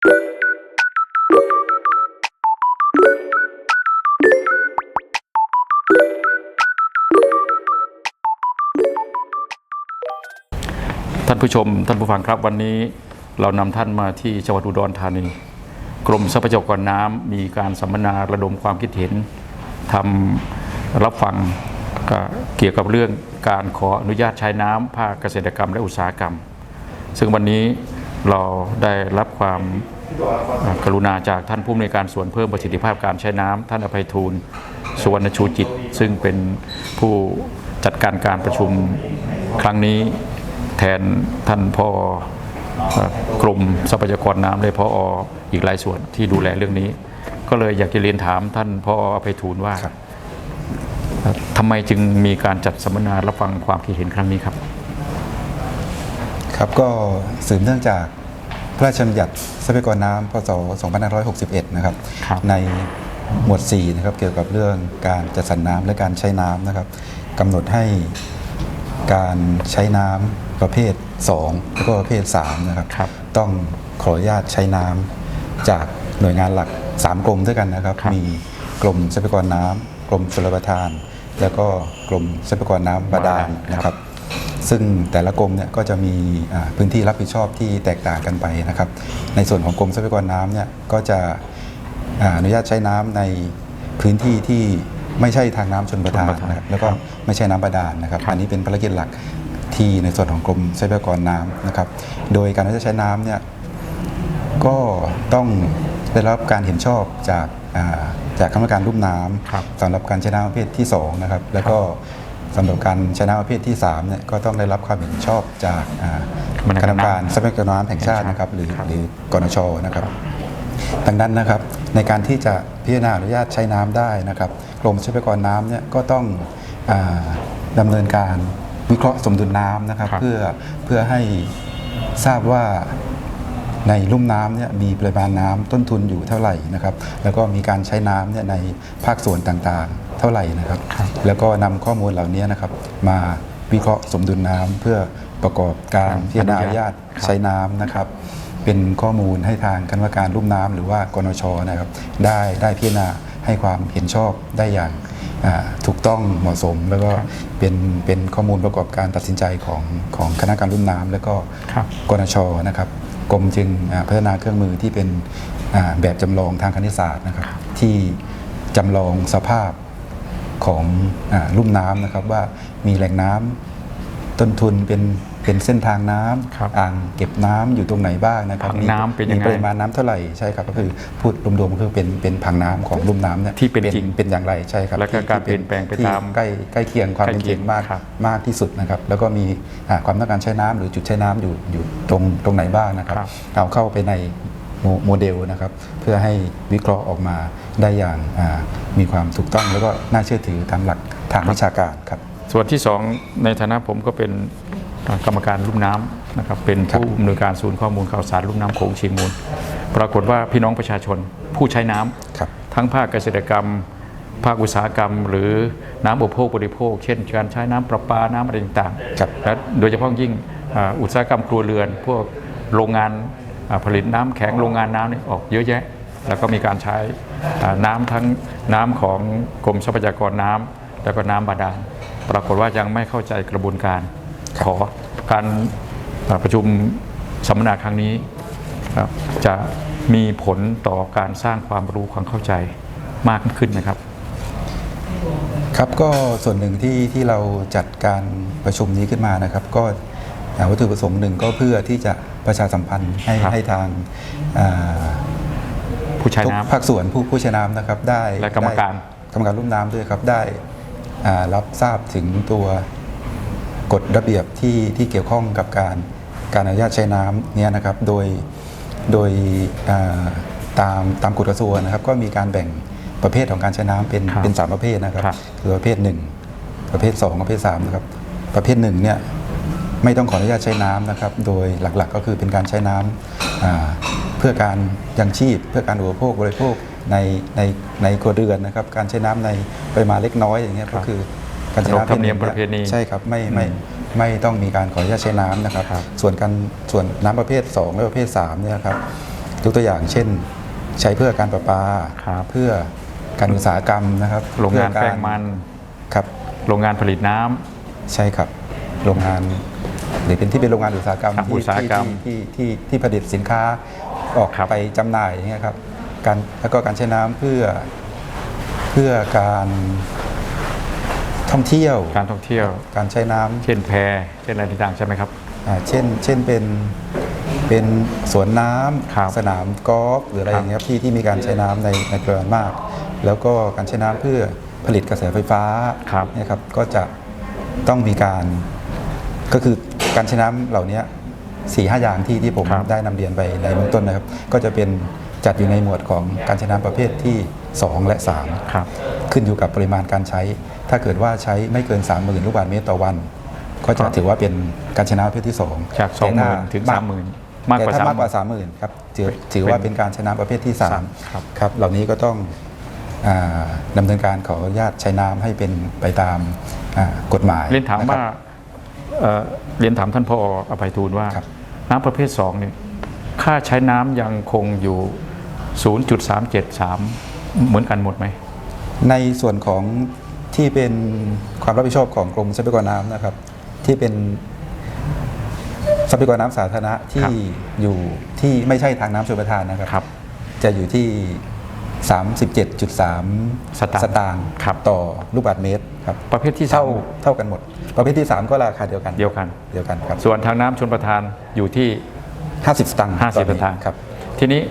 ท่านผู้ชม ท่านผู้ฟังครับวันนี้เรานำท่านมาที่จังหวัดอุดรธานี กรมทรัพยากรน้ำมีการสัมมนาระดมความคิดเห็นทำรับฟังเกี่ยวกับเรื่องการขออนุญาตใช้น้ำภาคเกษตรกรรมและอุตสาหกรรม ซึ่งวันนี้ เราได้รับความเอ่อกรุณาจากท่านผู้อำนวยการส่วนเพิ่มประสิทธิภาพการใช้น้ำท่านอภัยทูลสุวรรณชูจิต ซึ่งเป็นผู้จัดการการประชุมครั้งนี้แทนท่านพอเอ่อกรมทรัพยากรน้ำและพออีกหลายส่วนที่ดูแลเรื่องนี้ ก็เลยอยากจะเรียนถามท่านพออภัยทูลว่าเอ่อทำไมจึงมีการจัดสัมมนารับฟังความคิดเห็นครั้งนี้ครับ ครับก็สืบเนื่องจากพระราชบัญญัติทรัพยากรน้ำพศ 2561 นะครับ ครับ ในหมวด 4 นะครับ เกี่ยวกับเรื่องการจัดสรรน้ำและการใช้น้ำนะครับกำหนดให้การใช้น้ำประเภท 2 แล้วก็ประเภท 3 นะครับ ครับต้องขออนุญาตใช้น้ำจากหน่วยงานหลัก 3 กรมด้วยกันนะครับ ครับ มีกรมทรัพยากรน้ำกรมชลประทาน แล้วก็กรมทรัพยากรน้ำบาดาลนะครับ ซึ่งแต่ละกรมเนี่ยก็จะมีอ่าพื้นที่รับผิดชอบที่แตกต่างกันไปนะครับ ในส่วนของกรมทรัพยากรน้ำเนี่ยก็จะอ่าอนุญาตใช้น้ำในพื้นที่ที่ไม่ใช่ทางน้ำชนประทานชลประทานนะครับแล้วก็ไม่ใช่น้ำบาดาลนะครับครับ อันนี้เป็นภารกิจหลักที่ในส่วนของกรมทรัพยากรน้ำนะครับ โดยการอนุญาตใช้น้ำเนี่ยก็ต้องได้รับการเห็นชอบจากอ่าจากคณะกรรมการรุ่มน้ครับำสำหรับการใช้น้ำประเภทที่สองนะครับแล้วก็ สำหรับการใช้น้ำประเภทที่3เนี่ยก็ต้องได้รับความเห็นชอบจากอ่าคณะคกรณะรกมรรมกาการรทรัพยากรน้ำแห่งชาตินะครับหรือครับหรือกนชนะครับ ดังนั้นนะครับในการที่จะพิจารณาอนุญาตใช้น้ำได้นะครับกรมทรัพยากรน้ำเนี่ยก็ต้องอาดำเนินการวิเคราะห์สมดุลน้ำนะครับครับเพื่อเพื่อให้ทราบว่า ในลุ่มน้ำเนี่ยมีปริมาณน้ำต้นทุนอยู่เท่าไหร่นะครับ แล้วก็มีการใช้น้ำเนี่ยในภาคส่วนต่างๆ เท่าไหร่นะครับครับแล้วก็นำข้อมูลเหล่านี้นะครับ มาวิเคราะห์สมดุลน้ำเพื่อประกอบการครับพิจารณาอนุญาตครับใช้น้ำนะครับ เป็นข้อมูลให้ทางคณะกรรมการรุ่มน้ำหรือว่ากนชนะครับ ได้ได้พิจารณาให้ความเห็นชอบได้อย่างอ่าถูกต้องเหมาะสมแล้วก็เป็นเป็นข้อมูลประกอบการตัดสินใจของของคณะกรรมการรุ่มน้ำ แล้วก็ครับกนชนะครับ กรมจึงอ่าพัฒนาเครื่องมือที่เป็นอ่าแบบจำลองทางคณิตศาสตร์นะครับ ที่จำลองสภาพของอาลุ่มน้ำนะครับว่ามีแหล่งน้ำต้นทุนเป็น เป็นเส้นทางน้ำครับอ่างเก็บน้ำอยู่ตรงไหนบ้างนะครับผังมีน้ำเป็นยังไงมีปริมาณน้ำเท่าไหร่ใช่ครับก็คือพูดรวมๆก็คือเป็นเป็นผังน้ำของลุ่มน้ำเนี่ยที่เป็นจริงเป็นอย่างไรใช่ครับแล้วก็ที่การที่เปลี่ยนแปลงไปที่ตามใกล้ใกล้เคียงความเป็นใกล้จเคีริยงงมากครับมากที่สุดนะครับ แล้วก็มีอ่าความต้องการใช้น้ำหรือจุดใช้น้ำอยู่อยู่ตรงตรงไหนบ้างนะครับครับเอาเข้าไปในโมโมเดลนะครับเพื่อให้วิเคราะห์ออกมาได้อย่างอ่ามีความถูกต้อง แล้วก็น่าเชื่อถือตามหลักทางวิชาการครับส่วนที่สองในฐานะผมก็เป็นอ่า กรรมการลุ่มน้ำนะครับเป็นผู้อำนวยการศูนย์ข้อมูลข่าวสารลุ่มน้ำโขงเชียงมูล ปรากฏว่าพี่น้องประชาชนผู้ใช้น้ำครับทั้งภาคเกษตรกรรม ภาคอุตสาหกรรม หรือน้ำอุปโภคบริโภค เช่น การใช้น้ำประปาน้ำอะไรต่างครับๆและโดยเฉพาะยิ่งอ่าอุตสาหกรรมครัวเรือน พวกโรงงานอ่าผลิตน้ำแข็งโรงงานน้ำนี่ออกเยอะแยะ แล้วก็มีการใช้อ่าน้ำทั้งน้ำของกรมทรัพยากรน้ำแล้วก็น้ำบาดาลปรากฏว่ายังไม่เข้าใจกระบวนการ ขอการอ่าประชุมสัมมนาครั้งนี้ครับจะมีผลต่อการสร้างความรู้ความเข้าใจมากขึ้นนะครับ ครับก็ส่วนหนึ่งที่ที่เราจัดการประชุมนี้ขึ้นมานะครับ ก็อ่าวัตถุประสงค์หนึ่งก็เพื่อที่จะประชาสัมพันธ์ให้ครับให้ทางอ่าผู้ใช้ทุกน้ำภาคส่วนผู้ผู้ใช้น้ำนะครับได้และกรรมการได้กรรมการรุ่มน้ำด้วยครับได้อ่ารับทราบถึงตัว กฎระเบียบที่ที่เกี่ยวข้องกับการการอนุญาตใช้น้ำเนี่ยนะครับโดยโดยอ่าตามตามกฎกระทรวงนะครับ ก็มีการแบ่งประเภทของการใช้น้ำเป็นครับเป็นสามประเภทนะครับครับคือประเภทหนึ่งประเภทสองประเภทสามนะครับ ประเภทหนึ่งเนี่ยไม่ต้องขออนุญาตใช้น้ำนะครับ โดยหลักๆก็คือเป็นการใช้น้ำอ่าเพื่อการยังชีพ เพื่อการอุปโภคบริโภคในในในครัวเรือนนะครับ การใช้น้ำในปริมาณเล็กน้อยอย่างเงี้ยครัก็บคือ การใช้ขนบน้ำธรรมเนียมหประเพณีใช่ครับไม่ไม่ไม่ต้องมีการขออนุญาตใช้น้ำนะครับครับส่วนการส่วนน้ำประเภท 2 และประเภท3เนี่ยครับยกตัวอย่างเช่น ใช้เพื่อการประปาครับเพื่อการอุตสาหกรรมนะครับโรงงานเพื่อแป้กงมันครับโรงงานผลิตน้ำใช่ครับโรงงานหรือเป็นที่เป็นโรงงานอุตสาหกรรมครับที่อุตสาหกรรมที่ที่ที่ที่ผลิตสินค้าออกครับไปจำหน่ายอย่างเงี้ยครับการแล้วก็การใช้น้ำเพื่อเพื่อการ ท่องเที่ยว การท่องเที่ยว การใช้น้ำเช่นแพเช่นอะไรต่างๆใช่ไหมครับ อ่าเช่น เช่นเป็นเป็นสวนน้ำครับสนามกอล์ฟหรืออะไรคอรับย่างเงี้ยครับที่ที่มีการใช้น้ำในในปริมาณมาก แล้วก็การใช้น้ำเพื่อผลิตกระแสไฟฟ้าครับ เนี่ยครับก็จะต้องมีการก็คือการใช้น้ำเหล่านี้สี่ห้าอย่างที่ที่ผมครับ ได้นำเรียนไปในเบื้องต้นนะครับ ก็จะเป็นจัดอยู่ในหมวดของการใช้น้ำประเภทที่ 2 และ 3 ครับ ขึ้นอยู่กับปริมาณการใช้ ถ้าเกิดว่าใช้ไม่เกิน 30,000 ลูกบาศก์เมตรต่อวัน ก็จะถือว่าเป็นการใช้น้ำประเภทที่2จากสองหมื่นถึงสามหมื่นมากกว่าแต่ถ้สามมากกว่า 30,000ครับถือถือว่าเป็นการใช้น้ำประเภทที่สาม3ครับครับเหล่านี้ก็ต้องอาดำเนินการขออนุญาตใช้น้ำให้เป็นไปตามอ่ากฎหมายเรียนถามะคว่าบเอ่อเรียนถามท่านพออภัยทูลว่าครับน้ำประเภท2เนี่ยค่าใช้น้ำยังคงอยู่ 0.373 เหมือนกันหมดไหมในส่วนของ ที่เป็นความรับผิดชอบของกรมทรัพยากรน้ำนะครับ ที่เป็นทรัพยากรน้ำสาธารณะที่อยู่ที่ไม่ใช่ทางน้ำชลประทานนะครับ ครับ จะอยู่ที่ 37.3 สตางค์สตางค์ครับ ต่อลูกบาศก์เมตรครับประเภทที่เท่าสามเท่ากันหมด ประเภทที่ 3 ก็ราคาเดียวกันเดียวกัน เดียวกันครับส่วนทางน้ำชนประทานอยู่ที่ 50สตางค์50ต่อสตางค์ ครับ ทีนี้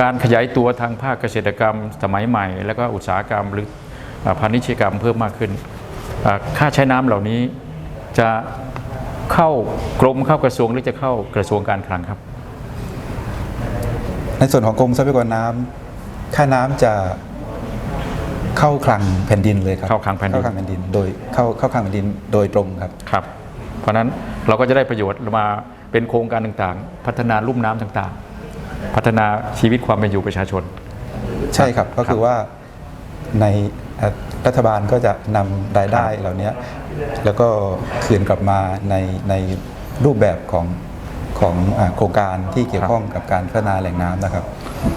การขยายตัวทางภาคเกษตรกรรมสมัยใหม่ แล้วก็อุตสาหกรรมหรือเอ่อ พาณิชยกรรมเพิ่มมากขึ้นเอ่อค่าใช้น้ำเหล่านี้จะเข้ากรมเข้ากระทรวงหรือจะเข้ากระทรวงการคลังครับ ในส่วนของกรมทรัพยากรน้ำค่าน้ำจะเข้าคลังแผ่นดินเลยครับเข้าคลังแผ่นดินเข้าคลังแผ่นดินโดยเข้าเข้าคลังแผ่นดินโดยตรงครับครับ เพราะฉะนั้นเราก็จะได้ประโยชน์มาเป็นโครงการต่างๆ พัฒนาลุ่มน้ำต่างๆ พัฒนาชีวิตความเป็นอยู่ประชาชน ใช่ครับก็คือว่า ในเอ่อรัฐบาลก็จะนำรายได้เหล่านี้แล้วก็คืนกลับมาในในรูปแบบของของอ่าโครงการที่เกี่ยวข้องกับการพัฒนาแหล่งน้ำนะครับ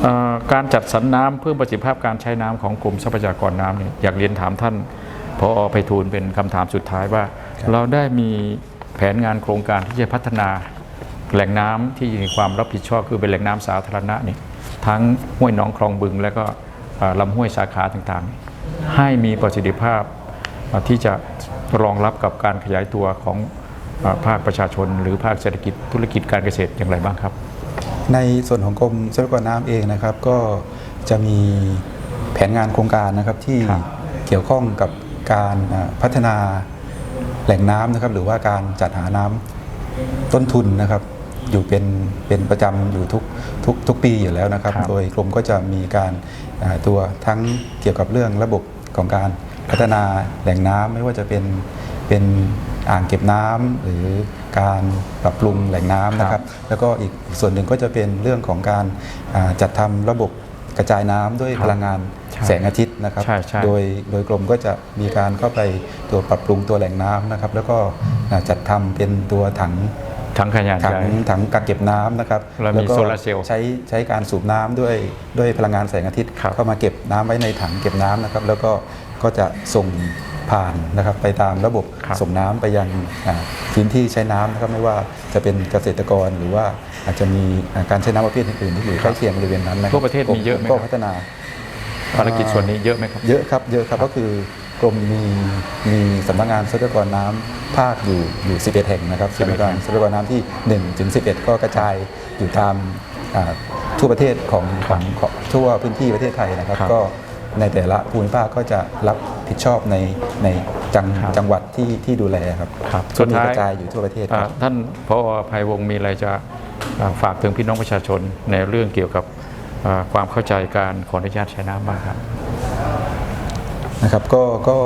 เอ่อการจัดสรรน้ำเพิ่มประสิทธิภาพการใช้น้ำของกรมทรัพยากรน้ำเนี่ยอยากเรียนถามท่านพอไพฑูรย์เป็นคำถามสุดท้ายว่าครับเราได้มีแผนงานโครงการที่จะพัฒนาแหล่งน้ำที่มีความรับผิดชอบคือเป็นแหล่งน้ำสาธารณะนี่ทั้งห้วยหนองคลองบึง และก็เอ่อ ลำห้วยสาขาต่างๆ ให้มีประสิทธิภาพเอ่อที่จะรองรับกับการขยายตัวของเอ่อภาคประชาชน หรือภาคเศรษฐกิจธุรกิจการเกษตรอย่างไรบ้างครับ ในส่วนของกรมทรัพยากรน้ำเองนะครับก็จะมีแผนงานโครงการนะครับที่ครับเกี่ยวข้องกับการอ่าพัฒนาแหล่งน้ำนะครับหรือว่าการจัดหาน้ำต้นทุนนะครับ อยู่เป็นเป็นประจำอยู่ทุกทุกทุกปีอยู่แล้วนะครับครับโดยกรมก็จะมีการอ่าตัวทั้งเกี่ยวกับเรื่องระบบของการพัฒนาแหล่งน้ำไม่ว่าจะเป็นเป็นอ่างเก็บน้ำหรือการปรับปรุงแหล่งน้ำนะครับ แล้วก็อีกส่วนหนึ่งก็จะเป็นเรื่องของการอ่าจัดทำระบบกระจายน้ำด้วยครับพลังงานใช่แสงอาทิตย์นะครับใช่ใช่โดยโดยกรมก็จะมีการเข้าไปตัวปรับปรุงตัวแหล่งน้ำนะครับ แล้วก็อ่าจัดทำเป็นตัวถัง ทั้งขนาดถัใหงญ่ ถังกักเก็บน้ำนะครับแล้วมีก็โซลาร์เซลล์ใช้ใช้การสูบน้ำด้วยด้วยพลังงานแสงอาทิตย์ ครับ เข้ามาเก็บน้ำไว้ในถังเก็บน้ำนะครับ แล้วก็ก็จะส่งผ่านนะครับไปตามระบบครับ ส่งน้ำไปยังอ่าพื้นที่ใช้น้ำนะครับไม่ว่าจะเป็นเกษตรกรหรือว่าอาจจะมีอ่าการใช้น้ำประเภทอื่นๆที่อยู่ใกล้เคียงบริเวณนั้นนะครับทั่วประเทศมีเยอะไหมก็ครับพัฒนา ภารกิจส่วนนี้เยอะไหมครับ เยอะครับเยอะครับก็คือก รมมีมีสำนักงานทรัพยากรน้ำภาคอยู่อยู่ 11 แห่งนะครับ11สำนักงานทรัพยากรน้ำที่1ถึง11 ก็กระจายอยู่ตามอ่าทั่วประเทศของของของทั่วพื้นที่ประเทศไทยนะครับครับ ก็ในแต่ละภูมิภาคก็จะรับผิดชอบในในจังครับจังหวัดที่ที่ดูแลครับครับก็สุดมีท้ายกระจายอยู่ทั่วประเทศคอ่ารับท่านพอภัยวงศ์มีอะไรจะอ่าฝากถึงพี่น้องประชาชนในเรื่องเกี่ยวกับอ่าความเข้าใจการขออนุญาตใช้น้ำบ้างครับ นะครับก็ก็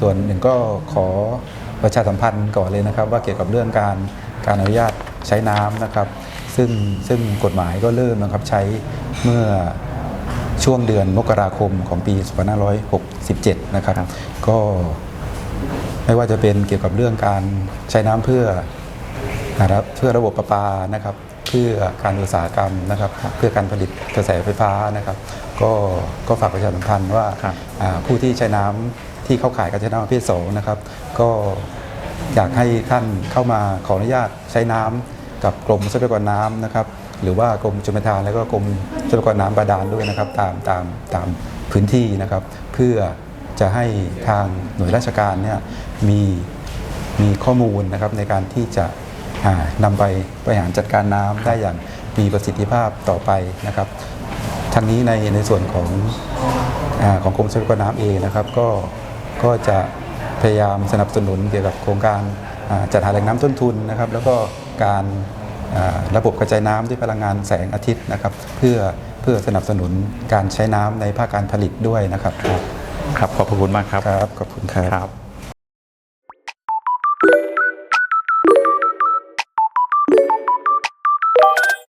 ส่วนหนึ่งก็ขอประชาสัมพันธ์ก่อนเลยนะครับ ว่าเกี่ยวกับเรื่องการการอนุญาตใช้น้ำนะครับ ซึ่งซึ่งกฎหมายก็เริ่มนะครับใช้เมื่อช่วงเดือนมกราคมของปี 2567 นะครับครับก็ไม่ว่าจะเป็นเกี่ยวกับเรื่องการใช้น้ำเพื่อนะครับเพื่อระบบประปานะครับ เพื่อการอุตสาหกรรมนะครับ เพื่อการผลิตกระแสไฟฟ้านะครับ ก็ก็ฝากประชาสัมพันธ์ว่าครับ อ่าผู้ที่ใช้น้ำที่เข้าข่ายการใช้น้ำประเภทสองนะครับ ก็อยากให้ท่านเข้ามาขออนุญาตใช้น้ำกับกรมทรัพยากรน้ำนะครับ หรือว่ากรมชลประทานแล้วก็กรมทรัพยากรน้ำบาดาลด้วยนะครับ ตามตามตามพื้นที่นะครับ เพื่อจะให้ทางหน่วยราชการเนี่ยมี มีข้อมูลนะครับในการที่จะอ่านำไปบริหารจัดการน้ำได้อย่างมีประสิทธิภาพต่อไปนะครับ ทั้งนี้ในในส่วนของอาของกรมทรัพยากรน้ำเองนะครับก็ก็จะพยายามสนับสนุนเกี่ยวกับโครงการอ่าจัดหาแหล่งน้ำต้นทุนนะครับ แล้วก็การอ่าระบบกระจายน้ำด้วยพลังงานแสงอาทิตย์นะครับ เพื่อเพื่อสนับสนุนการใช้น้ำในภาคการผลิตด้วยนะครับ ครับขอบพระคุณมากครับครับขอบคุณครับครับ